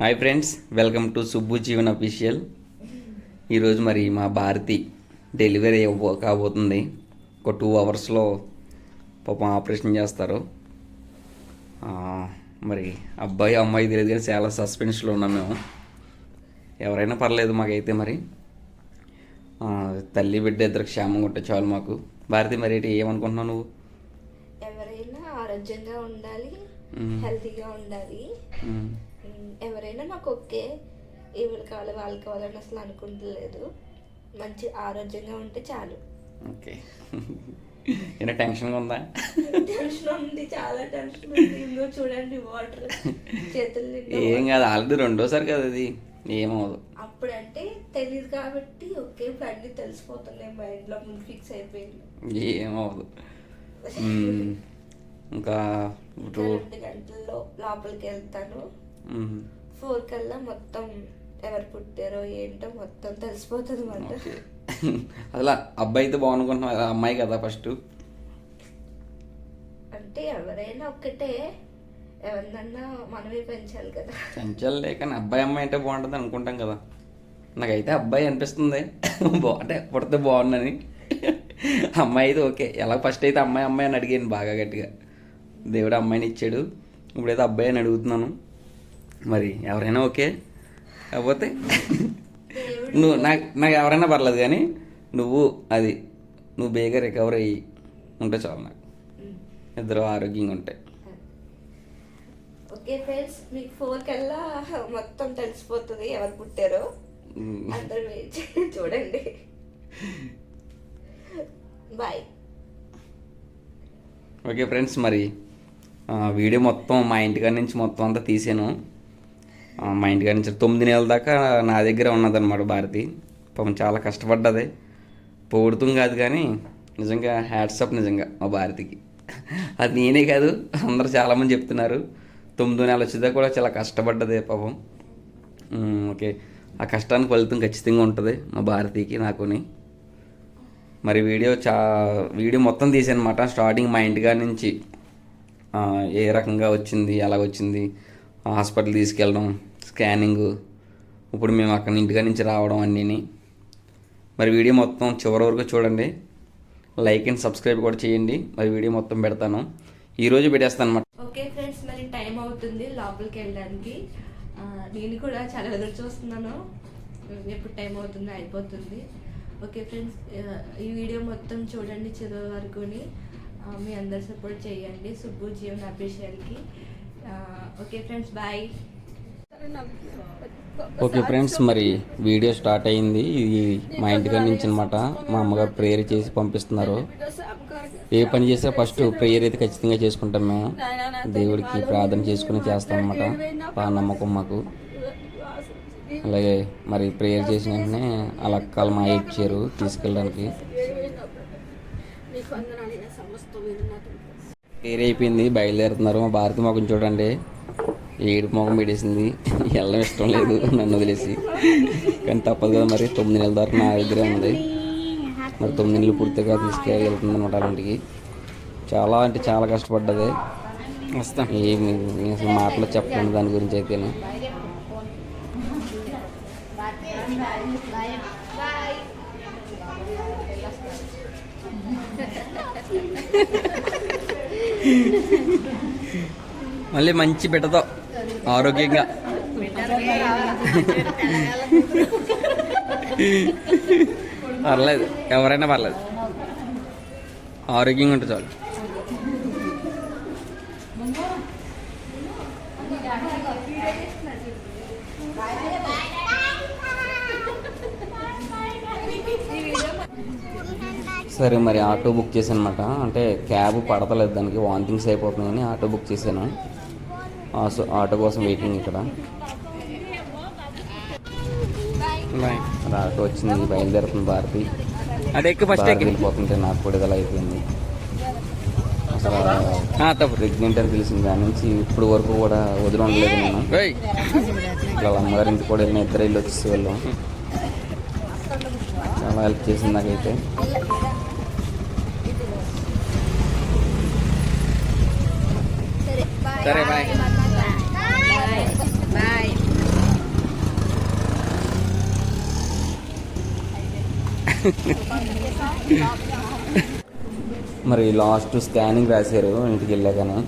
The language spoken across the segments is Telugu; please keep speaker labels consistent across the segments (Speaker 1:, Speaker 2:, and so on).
Speaker 1: Hi friends welcome to Subbu Jeevan official ఈరోజు మరి మా భారతి డెలివరీ కాబోతుంది. ఒక టూ అవర్స్లో పాపం ఆపరేషన్ చేస్తారు. మరి అబ్బాయి అమ్మాయి తెలియదు కానీ చాలా సస్పెన్స్లో ఉన్నాం మేము. ఎవరైనా పర్లేదు మాకైతే మరి. తల్లి బిడ్డ ఇద్దరు క్షేమంగా ఉంటే చాలు మాకు. భారతి మరి ఏమనుకుంటున్నావు నువ్వు?
Speaker 2: ఎవరైనా ఆరోగ్యంగా ఉండాలి. హెల్తీగా ఉండాలి. ఎవరైనా నాకు ఓకే. ఎవరు కావాలి వాళ్ళు కావాలని అసలు అనుకుంటలేదు. మంచి ఆరోగ్యంగా ఉంటే చాలు.
Speaker 1: ఓకే. ఏమైనా టెన్షన్గా ఉందా?
Speaker 2: టెన్షన్ ఉంది చాలా టెన్షన్ ఉంది. ఇందులో చూడండి వాటర్ చేతులు
Speaker 1: ఏం కాదు ఆల్రెడీ రెండోసారి కదా అది ఏమవదు
Speaker 2: అప్పుడంటే తెలియదు కాబట్టి ఓకే ఇప్పుడు అన్ని తెలిసిపోతున్నాయి మైండ్లో ముందు ఫిక్స్ అయిపోయింది.
Speaker 1: ఏమవదు. ఇంకా
Speaker 2: గంటల్లో లోపలికి వెళ్తాను. ఫోర్ కల్లా మొత్తం ఎవరు పుట్టారో ఏంటో మొత్తం తెలిసిపోతుంది మాట
Speaker 1: అసలు అబ్బాయి అయితే కదా అమ్మాయి కదా ఫస్ట్.
Speaker 2: అంటే ఎవరైనా ఒక్కటే. ఎవరినన్నా మనమే పెంచాలి కదా.
Speaker 1: చంచల్లే కానీ అబ్బాయి అమ్మాయి అంటే బాగుంటుంది అనుకుంటాం కదా. నాకైతే అబ్బాయి అనిపిస్తుంది. అంటే పుడితే బాగుందని అమ్మాయి అయితే ఓకే. ఎలా ఫస్ట్ అయితే అమ్మాయి అమ్మాయి అని అడిగాను బాగా గట్టిగా. దేవుడు అమ్మాయిని ఇచ్చాడు. ఇప్పుడైతే అబ్బాయి అని అడుగుతున్నాను. మరి ఎవరైనా ఓకే? కాకపోతే నువ్వు నాకు నాకు ఎవరైనా పర్లేదు కానీ నువ్వు అది నువ్వు బేగా రికవర్ అయ్యి ఉంటే చాలు నాకు. ఇద్దరు ఆరోగ్యంగా ఉంటాయి
Speaker 2: ఓకే ఫ్రెండ్స్ మీకు ఫోర్ కల్లా మొత్తం తెలిసిపోతుంది ఎవరు పుట్టారో. అందరూ చూడండి. బాయ్
Speaker 1: ఓకే ఫ్రెండ్స్ మరి వీడియో మొత్తం మా ఇంటికాడ నుంచి మొత్తం అంతా తీసాను. మా ఇంటికాడ నుంచి తొమ్మిది నెలల దాకా నా దగ్గర ఉన్నదన్నమాట భారతి. పాపం చాలా కష్టపడ్డది. పొగుడుతుంది కాదు కానీ నిజంగా హ్యాట్సప్ నిజంగా మా భారతికి. అది నేనే కాదు అందరూ చాలామంది చెప్తున్నారు. తొమ్మిది నెలలు వచ్చేదా కూడా చాలా కష్టపడ్డది పాపం. ఓకే. ఆ కష్టానికి ఫలితం ఖచ్చితంగా ఉంటుంది మా భారతికి నాకుని. మరి వీడియో చా వీడియో మొత్తం తీసానమాట స్టార్టింగ్ మా ఇంటికాడ నుంచి ఏ రకంగా వచ్చింది ఎలా వచ్చింది హాస్పిటల్ తీసుకెళ్ళడం స్కానింగ్. ఇప్పుడు మేము అక్కడ ఇంటికాడ నుంచి రావడం అన్నీ మరి వీడియో మొత్తం చివరి వరకు చూడండి. లైక్ అండ్ సబ్స్క్రైబ్ కూడా చేయండి. మరి వీడియో మొత్తం పెడతాను. ఈరోజు పెట్టేస్తాను అనమాట
Speaker 2: ఓకే ఫ్రెండ్స్ మరి టైం అవుతుంది లోపలికి వెళ్ళడానికి. నేను కూడా చాలా ఎదురు చూస్తున్నాను. ఎప్పుడు టైం అవుతుంది అయిపోతుంది. ఓకే ఫ్రెండ్స్ ఈ వీడియో మొత్తం చూడండి చివరి వరకుని. మీ అందరు సపోర్ట్ చేయండి. Subbu Jeevan అభిషేక్కి. Okay friends bye.
Speaker 1: Okay friends మరి వీడియో స్టార్ట్ అయింది. ఇది మా ఇంటికాడ నుంచి అనమాట మా అమ్మగారు ప్రేయర్ చేసి పంపిస్తున్నారు. ఏ పని చేసినా ఫస్ట్ ప్రేయర్ అయితే ఖచ్చితంగా చేసుకుంటాం మేము. దేవుడికి ప్రార్థన చేసుకుని చేస్తాం అనమాట బాగా నమ్మకం మాకు. అలాగే మరి ప్రేయర్ చేసిన వెంటనే అలా అక్కలు మా ఇచ్చారు తీసుకెళ్ళడానికి. ప్రేయర్ అయిపోయింది బయలుదేరుతున్నారు మా భారతి మాకు చూడండి. ఏడు మొఖం పెట్టేసింది. వెళ్ళడం ఇష్టం లేదు నన్ను వదిలేసి. కానీ తప్పదు కదా మరి తొమ్మిది నెలల దాకా నా దగ్గరే ఉంది. మరి తొమ్మిది నెలలు పూర్తిగా తీసుకెళ్తుంది అనమాట అలాంటికి. చాలా అంటే చాలా కష్టపడ్డది. వస్తాం. ఏమి నేను అసలు మాటలు చెప్పండి దాని గురించి అయితేనే. మళ్ళీ మంచి బిడ్డతో ఆరోగ్యంగా. పర్లేదు ఎవరైనా పర్లేదు. ఆరోగ్యంగా ఉంటే చాలు. సరే మరి ఆటో బుక్ చేశాను అనమాట అంటే క్యాబ్ పడతలేదు దానికి వాంతింగ్స్ అయిపోతున్నాయని ఆటో బుక్ చేశాను. ఆటో కోసం వెయిటింగ్ ఇక్కడ. ఆటో వచ్చింది బయలుదేరుతుంది భారతి.
Speaker 3: అది ఫస్ట్
Speaker 1: వెళ్ళిపోతుంటే నాకు కూడా ఇలా అయిపోయింది. అసలు ప్రెగ్నెంట్ అని తెలిసిన దాని నుంచి ఇప్పుడు వరకు కూడా వదిలి ఉండలేదు నేను. వాళ్ళ అమ్మగారి ఇంటికి కూడా వెళ్ళిన ఇద్దరు ఇల్లు వచ్చేసి వెళ్ళాం చాలా హెల్ప్ చేసింది నాకైతే.
Speaker 3: సరే బాయ్
Speaker 1: మరి లాస్ట్ స్కానింగ్ రాశారు ఇంటికి వెళ్ళాకనే.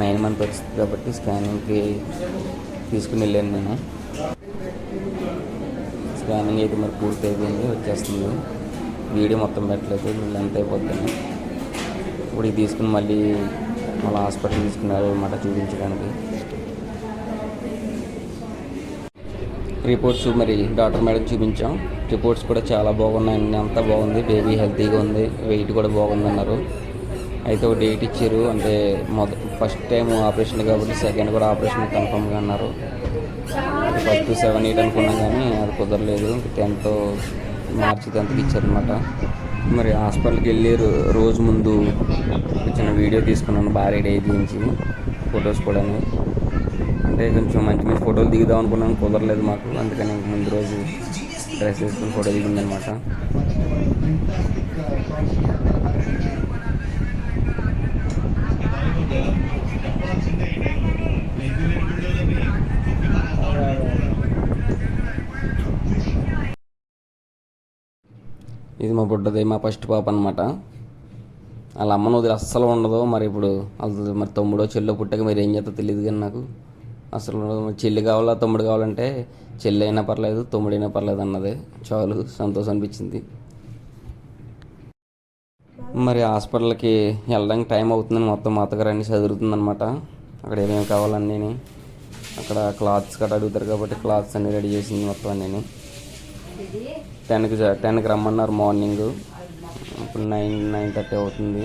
Speaker 1: నైన్ మంత్ వచ్చింది కాబట్టి స్కానింగ్కి తీసుకుని వెళ్ళాను నేను. స్కానింగ్ అయితే మరి పూర్తి అయిపోయింది వచ్చేస్తుంది. వీడియో మొత్తం పెట్టలేదు లెంత్ అయిపోతుంది. ఇప్పుడు ఇది తీసుకుని మళ్ళీ మళ్ళీ హాస్పిటల్ తీసుకున్నారు అనమాట చూపించడానికి. రిపోర్ట్స్ మరి డాక్టర్ మేడం చూపించాం. రిపోర్ట్స్ కూడా చాలా బాగున్నాయి. అంతా బాగుంది. బేబీ హెల్తీగా ఉంది. వెయిట్ కూడా బాగుంది అన్నారు అయితే ఒక డేట్ ఇచ్చారు. అంటే మొద ఫస్ట్ టైం ఆపరేషన్ కాబట్టి సెకండ్ కూడా ఆపరేషన్ కన్ఫర్మ్గా అన్నారు. ఫస్ట్ సెవెన్ ఎయిట్ అనుకున్నాం కానీ అది కుదరలేదు. టెన్త్ మార్చి టెన్త్కి ఇచ్చారనమాట మరి హాస్పిటల్కి వెళ్ళి రో- రోజు ముందు చిన్న వీడియో తీసుకున్నాను. భారీ డే గురించి. ఫొటోస్ కూడా అంటే కొంచెం మంచి మంచి ఫోటోలు దిగుదాం అనుకున్నాను. కుదరలేదు మాకు. అందుకని ముందు రోజు డ్రెస్ వేసుకుని ఫోటో దిగిందనమాట. ఇది మా బుడ్డది మా ఫస్ట్ పాప అనమాట వాళ్ళ అమ్మను వదిలి అస్సలు ఉండదు మరి ఇప్పుడు అసలు మరి తమ్ముడో చెల్లో పుట్టక మరి ఏం చేస్తా తెలియదు కానీ నాకు. అసలు చెల్లి కావాలా తమ్ముడు కావాలంటే చెల్లి అయినా పర్లేదు తమ్ముడైనా పర్లేదు అన్నది. చాలు సంతోషం అనిపించింది. మరి హాస్పిటల్కి వెళ్ళడానికి టైం అవుతుందని మొత్తం మా అత్తగారు అన్ని చదువుతుందనమాట అక్కడ ఏమేమి కావాలన్నీ అక్కడ క్లాత్స్ కట్ట అడుగుతారు కాబట్టి క్లాత్స్ అన్ని రెడీ చేసింది మొత్తం అన్నీ టెన్కి టెన్కి రమ్మన్నారు మార్నింగ్. ఇప్పుడు నైన్ నైన్ థర్టీ అవుతుంది.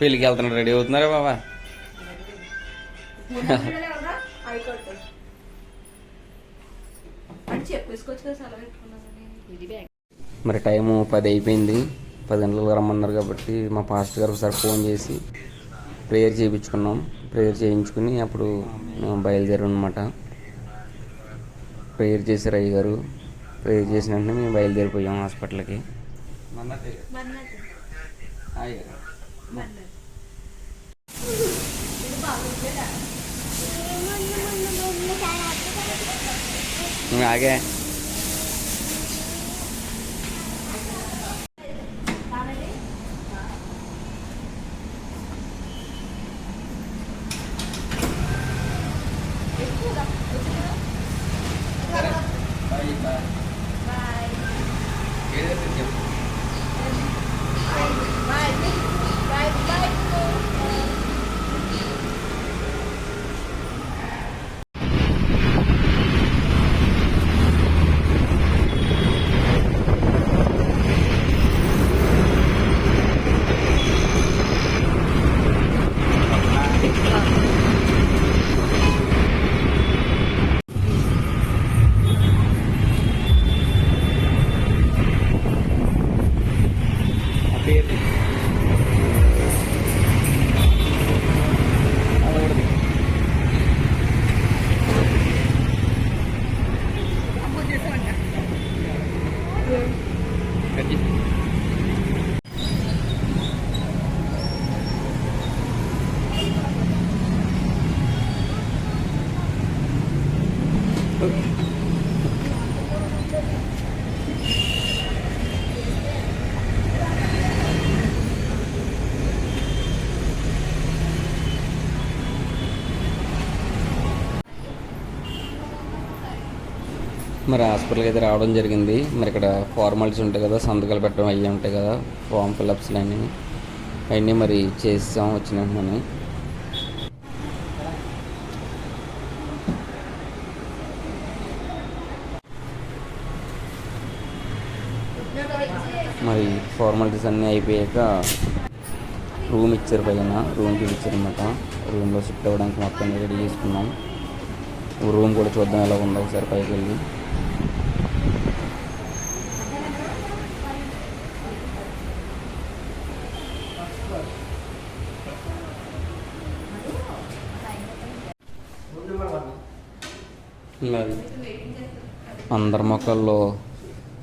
Speaker 1: పెళ్ళికి వెళ్తున్నారు రెడీ అవుతున్నారా బాబా? మరి టైము పది అయిపోయింది. పది గంటలకు రమ్మన్నారు కాబట్టి మా పాస్టర్ గారు ఒకసారి ఫోన్ చేసి ప్రేయర్ చేయించుకున్నాం. ప్రేయర్ చేయించుకుని అప్పుడు మేము బయలుదేరాం అనమాట ప్రేయర్ చేశారు అయ్య గారు. ప్రేయర్ చేసిన వెంటనే మేము బయలుదేరిపోయాం హాస్పిటల్కి.
Speaker 2: మన్నట్టు ఇది బాగుంటుందా
Speaker 1: ఆగే మరి హాస్పిటల్కి అయితే రావడం జరిగింది. మరి ఇక్కడ ఫార్మాలిటీస్ ఉంటాయి కదా సంతకాలు పెట్టడం అవి ఉంటాయి కదా ఫామ్ ఫిల్అప్స్ అన్నీ. అవన్నీ మరి చేసాం వచ్చినామని మరి ఫార్మాలిటీస్ అన్నీ అయిపోయాక రూమ్ ఇచ్చారు పైన రూమ్ చూపించారు అనమాట రూమ్లో షిఫ్ట్ అవ్వడానికి మొత్తం రెడీ చేసుకున్నాం. రూమ్ కూడా చూద్దాం ఎలా ఉందో ఒకసారి పైకి వెళ్ళి. అందరి మొక్కల్లో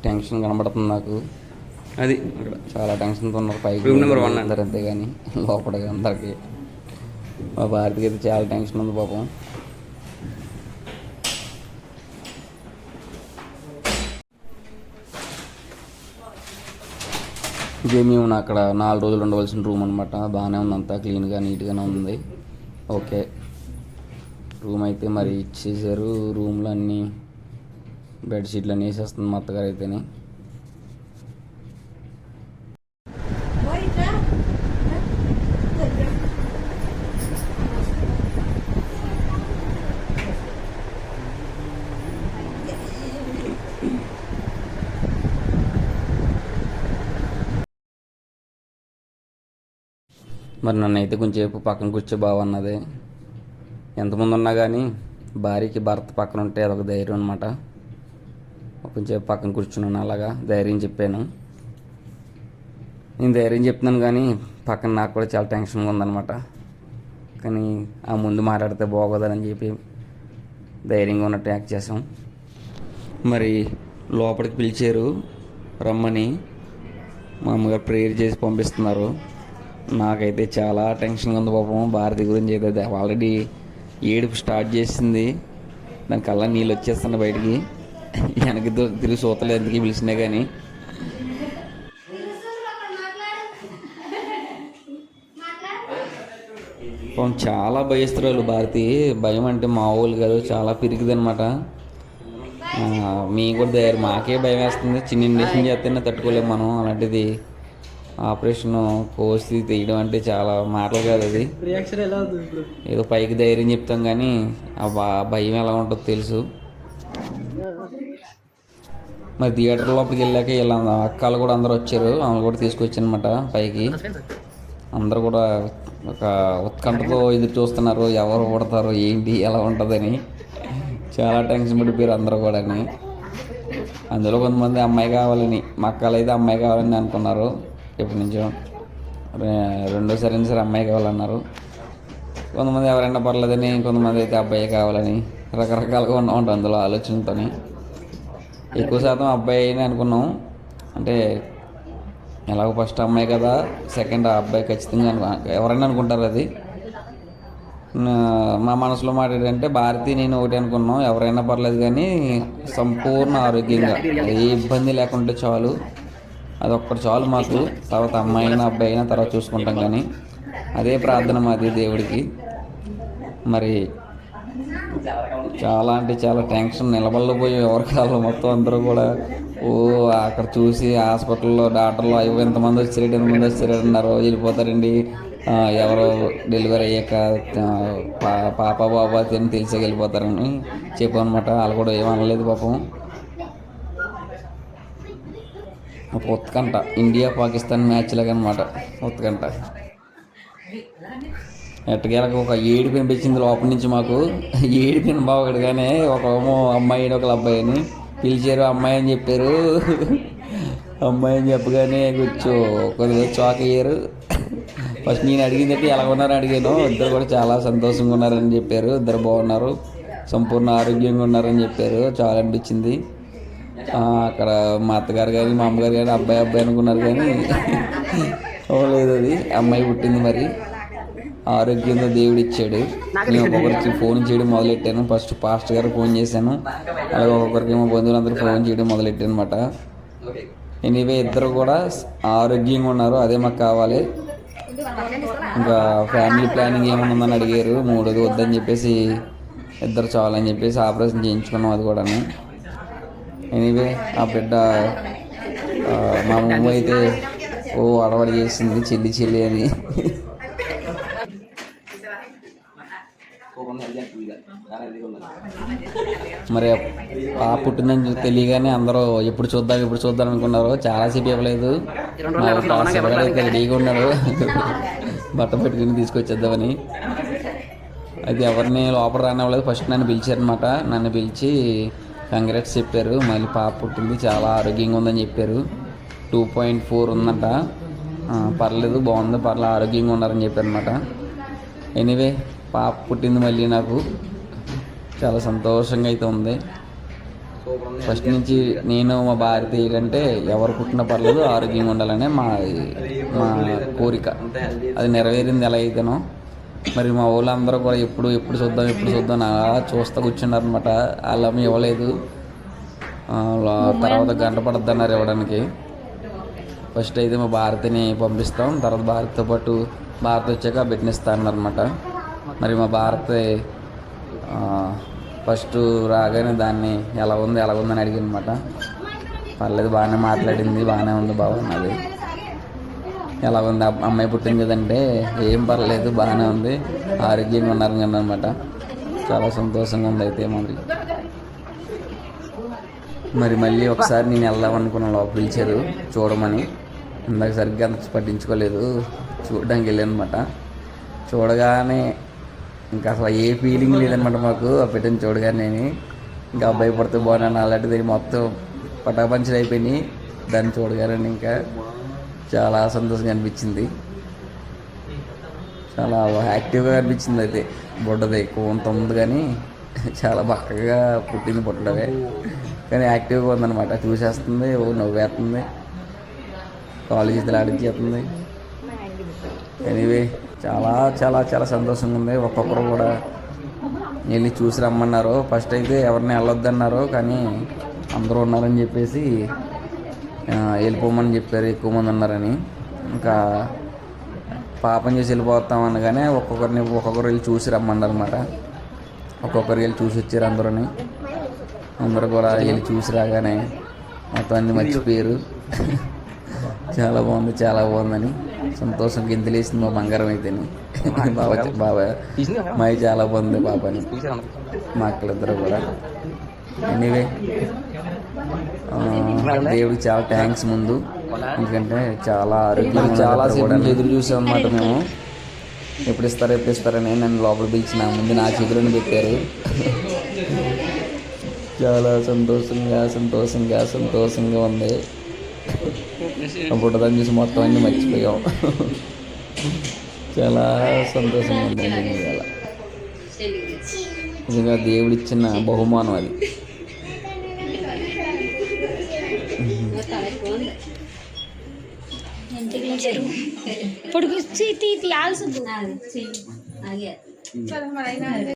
Speaker 1: టెన్షన్ కనబడుతుంది నాకు.
Speaker 3: అది.
Speaker 1: చాలా టెన్షన్తో ఉన్నారు పైకి
Speaker 3: Room number one
Speaker 1: అందరు అంతే కానీ లోపల అందరికి. మా భారతికి అయితే చాలా టెన్షన్ ఉంది పాపం. ఇదే మేము అక్కడ నాలుగు రోజులు ఉండవలసిన రూమ్ అనమాట బాగానే ఉంది అంతా క్లీన్గా నీట్గానే ఉంది. ఓకే. రూమ్ అయితే మరి ఇచ్చేసారు. రూమ్లో అన్నీ బెడ్షీట్లు అన్నీ వేసేస్తుంది మా అత్తగారు అయితేనే మరి నన్ను అయితే కొంచెంసేపు పక్కన కూర్చో బావన్నది ఎంతమంది ఉన్నా కానీ భార్యకి భర్త పక్కన ఉంటే అదొక ధైర్యం అనమాట కొంచెం పక్కన కూర్చున్నాను అలాగా ధైర్యం చెప్పాను. నేను ధైర్యం చెప్తున్నాను కానీ పక్కన నాకు కూడా చాలా టెన్షన్గా ఉందన్నమాట. కానీ ఆ ముందు మాట్లాడితే బాగోదని చెప్పి ధైర్యంగా ఉన్నట్టు యాక్ట్ చేసాం మరి లోపలికి పిలిచారు రమ్మని. మా అమ్మగారు ప్రేయర్ చేసి పంపిస్తున్నారు. నాకైతే చాలా టెన్షన్గా ఉంది పాపం. భారతి గురించి అయితే ఆల్రెడీ ఏడుపు స్టార్ట్ చేసింది. దానికి అలా నీళ్ళు వచ్చేస్తున్నాయి బయటికి. వెనక్కి తిరిగి సూతలు ఎందుకు పిలిచినా కానీ. పాపం చాలా భయస్తురాలు భారతి. భయం అంటే మామూలు కాదు చాలా పిరికిది అనమాట మీకు కూడా ధైర్యం మాకే భయం వేస్తుంది. చిన్న ఇండక్షన్ చేస్తేనే తట్టుకోలేము మనం అలాంటిది. ఆపరేషన్ కోసి తీయడం అంటే చాలా మాటలు కాదు అది. ఏదో పైకి ధైర్యం చెప్తాం కానీ ఆ భయం ఎలా ఉంటుందో తెలుసు. మరి థియేటర్ లోపలికి వెళ్ళాక ఇలా అక్కలు కూడా అందరూ వచ్చారు. ఆమె కూడా తీసుకొచ్చానమాట పైకి. అందరూ కూడా ఒక ఉత్కంఠతో ఎదురు చూస్తున్నారు. ఎవరు పడతారు ఏంటి? ఎలా ఉంటుందని. చాలా టెన్షన్ పడిపోయారు అందరూ కూడా అందులో కొంతమంది అమ్మాయి కావాలని మా అక్కలు అయితే అమ్మాయి కావాలని అనుకున్నారు. ఎప్పటి నుంచో. రెండోసారి సరే అమ్మాయి కావాలన్నారు. కొంతమంది ఎవరైనా పర్లేదని కొంతమంది అయితే అబ్బాయి కావాలని రకరకాలుగా ఉంటాం అందులో ఆలోచనతోని. ఎక్కువ శాతం అబ్బాయి అని అనుకున్నాం. అంటే ఎలాగో ఫస్ట్ అమ్మాయి కదా సెకండ్ ఆ అబ్బాయి ఖచ్చితంగా అను- ఎవరైనా అనుకుంటారు అది. నా- మా మనసులో మాట ఏంటంటే భారతి నేను ఒకటి అనుకున్నాం ఎవరైనా పర్లేదు కానీ సంపూర్ణ ఆరోగ్యంగా ఏ ఇబ్బంది లేకుంటే చాలు. అది ఒక్కటి చాలు మాకు తర్వాత అమ్మాయి అయినా అబ్బాయి అయినా తర్వాత చూసుకుంటాం కానీ అదే ప్రార్థన మాది దేవుడికి. మరి చాలా అంటే చాలా టెన్షన్ నిలబడలో పోయి ఎవరి మొత్తం అందరూ కూడా. ఓ అక్కడ చూసి హాస్పిటల్లో డాక్టర్లు అయ్యో ఎంతమంది వచ్చారు ఎంతమంది వచ్చారు అన్నారు వెళ్ళిపోతారండి. ఎవరు డెలివరీ అయ్యాక పా పాప బాబా తిని తెలిసే వెళ్ళిపోతారని చెప్పనమాట వాళ్ళు కూడా ఏమనలేదు పాపం. ఉత్కంఠ. ఇండియా పాకిస్తాన్ మ్యాచ్ లాగా అనమాట ఉత్కంఠ. ఎట్టగేలకు ఒక ఏడు కనిపించింది లోపల నుంచి మాకు. ఏడు పిన్ బాగడగానే ఒక అమ్మాయి అమ్మాయిని ఒక అబ్బాయిని పిలిచారు. అమ్మాయి అని చెప్పారు. అమ్మాయి అని చెప్పగానే కూర్చో కొద్దిగా చాక్ అయ్యారు. ఫస్ట్ నేను అడిగింది అయితే ఎలా ఉన్నారని అడిగాను. ఇద్దరు కూడా చాలా సంతోషంగా ఉన్నారని చెప్పారు. ఇద్దరు బాగున్నారు. సంపూర్ణ ఆరోగ్యంగా ఉన్నారని చెప్పారు. చాలా అనిపించింది. అక్కడ మా అత్తగారు కానీ మా అమ్మగారు కానీ అబ్బాయి అబ్బాయి అనుకున్నారు కానీ లేదు అది. అమ్మాయి పుట్టింది మరి. ఆరోగ్యంతో దేవుడు ఇచ్చాడు నేను ఒక్కొక్కరికి ఫోన్ చేయడం మొదలెట్టాను. ఫస్ట్ పాస్టర్ గారు ఫోన్ చేశాను. అలాగే ఒక్కొక్కరికి బంధువులందరూ ఫోన్ చేయడం మొదలెట్టాను అనమాట ఎనీవే ఇద్దరు కూడా ఆరోగ్యంగా ఉన్నారు. అదే మాకు కావాలి. ఇంకా ఫ్యామిలీ ప్లానింగ్ ఏమైనా ఉందని అడిగారు. మూడోది వద్దని చెప్పేసి ఇద్దరు చాలని చెప్పేసి ఆపరేషన్ చేయించుకున్నాం అది కూడాను. ఎనీవే ఆ బిడ్డ మా మమ్మీ అయితే ఓ అడవడి చేసింది. చెల్లి చెల్లి అని. మరి పాప పుట్టిందని తెలియగానే అందరూ ఎప్పుడు చూద్దాం ఎప్పుడు చూద్దాం అనుకున్నారు. చాలాసేపు ఇవ్వలేదు. అయితే రెడీగా ఉన్నాడు బట్ట పెట్టుకుని తీసుకొచ్చేద్దామని. అది ఎవరిని లోపల రానివ్వలేదు. ఫస్ట్ నన్ను పిలిచారనమాట నన్ను పిలిచి కంగ్రాట్స్ చెప్పారు. మళ్ళీ పాప పుట్టింది. చాలా ఆరోగ్యంగా ఉందని చెప్పారు. టూ పాయింట్ ఫోర్ ఉందంట. ఆ, పర్లేదు బాగుంది పర్లేదు ఆరోగ్యంగా ఉన్నారని చెప్పారు అనమాట ఎనీవే పాప పుట్టింది మళ్ళీ నాకు. చాలా సంతోషంగా అయితే ఉంది. ఫస్ట్ నుంచి నేను మా భారతి ఏంటంటే ఎవరు పుట్టినా పర్లేదు ఆరోగ్యంగా ఉండాలనే మా మా కోరిక. అది నెరవేరింది ఎలా అయితేనో. మరి మా వాళ్ళందరూ కూడా ఎప్పుడు ఎప్పుడు చూద్దాం ఎప్పుడు చూద్దాం అలా చూస్తూ కూర్చున్నారనమాట అనమాట ఇవ్వలేదు. తర్వాత గంట పడుతున్నారు ఇవ్వడానికి. ఫస్ట్ అయితే మా భారతిని పంపిస్తాం. తర్వాత భారత్తో పాటు భారత్ వచ్చాక బిడ్డనిస్తాను అనమాట మరి మా భారత్ ఫస్ట్ రాగానే దాన్ని ఎలా ఉంది ఎలా ఉందని అడిగింది అనమాట పర్లేదు బాగానే మాట్లాడింది బాగానే ఉంది బాగున్నది ఎలా ఉంది? అమ్మాయి పుట్టింది కదంటే ఏం పర్లేదు బాగానే ఉంది ఆరోగ్యంగా ఉన్నారు కానీ అనమాట చాలా సంతోషంగా ఉంది అయితే మరి మరి మళ్ళీ ఒకసారి నేను వెళ్దాం అనుకున్న లోపల పిలిచారు చూడమని. ఇందాక సరిగ్గా అంత పట్టించుకోలేదు. చూడడానికి వెళ్ళానమాట చూడగానే ఇంకా అసలు ఏ ఫీలింగ్ లేదనమాట మాకు. ఆ పెట్టిన చూడగానే ఇంకా అబ్బాయి పడితే బాగున్నాను అలాంటిది మొత్తం పటాపంచలు అయిపోయినాయి. దాన్ని చూడగానే ఇంకా చాలా సంతోషంగా అనిపించింది. చాలా యాక్టివ్గా అనిపించింది అయితే. బుడ్డది కోంత ఉంది కానీ చాలా బక్కగా పుట్టింది పుట్టడమే కానీ యాక్టివ్గా ఉందన్నమాట. చూసేస్తుంది ఓ నవ్వేస్తుంది. కాలేజీ ఆడించేస్తుంది ఎనీవే చాలా చాలా చాలా సంతోషంగా ఉంది. ఒక్కొక్కరు కూడా వెళ్ళి చూసి రమ్మన్నారు. ఫస్ట్ అయితే ఎవరిని వెళ్ళొద్దన్నారు కానీ అందరూ ఉన్నారని చెప్పేసి వెళ్ళిపోమని చెప్పారు. ఎక్కువ మంది ఉన్నారని. ఇంకా పాపం చేసి వెళ్ళిపోతాం అనగానే ఒక్కొక్కరిని ఒక్కొక్కరు వెళ్ళి చూసి రమ్మన్నారు అనమాట ఒక్కొక్కరు వెళ్ళి చూసి వచ్చారు అందరూని. అందరూ కూడా వెళ్ళి చూసి రాగానే మొత్తం అన్ని మర్చిపోయారు. చాలా బాగుంది చాలా బాగుందని. సంతోషం గింతలేసింది మా బంగారం అయితేని. బాబా బాబా మావి చాలా బాగుంది పాపని మా అక్కలిద్దరు కూడా. ఎనీవే దేవుడికి చాలా థ్యాంక్స్ ముందు. ఎందుకంటే చాలా ఆరోగ్యం చాలా ఎదురు చూసాం అన్నమాట మేము. ఎప్పుడు ఇస్తారు ఎప్పుడు ఇస్తారని నన్ను లోపల పిలిచిన ముందు నా చేతిలోనే పెట్టారు. చాలా సంతోషంగా సంతోషంగా సంతోషంగా ఉంది. అప్పుడు దాన్ని చూసి మొత్తం అన్ని మర్చిపోయాం. చాలా సంతోషంగా ఉంది ఇవాళ నిజంగా దేవుడిచ్చిన బహుమానం అది.
Speaker 4: తీయాల్సింది
Speaker 2: ఆగే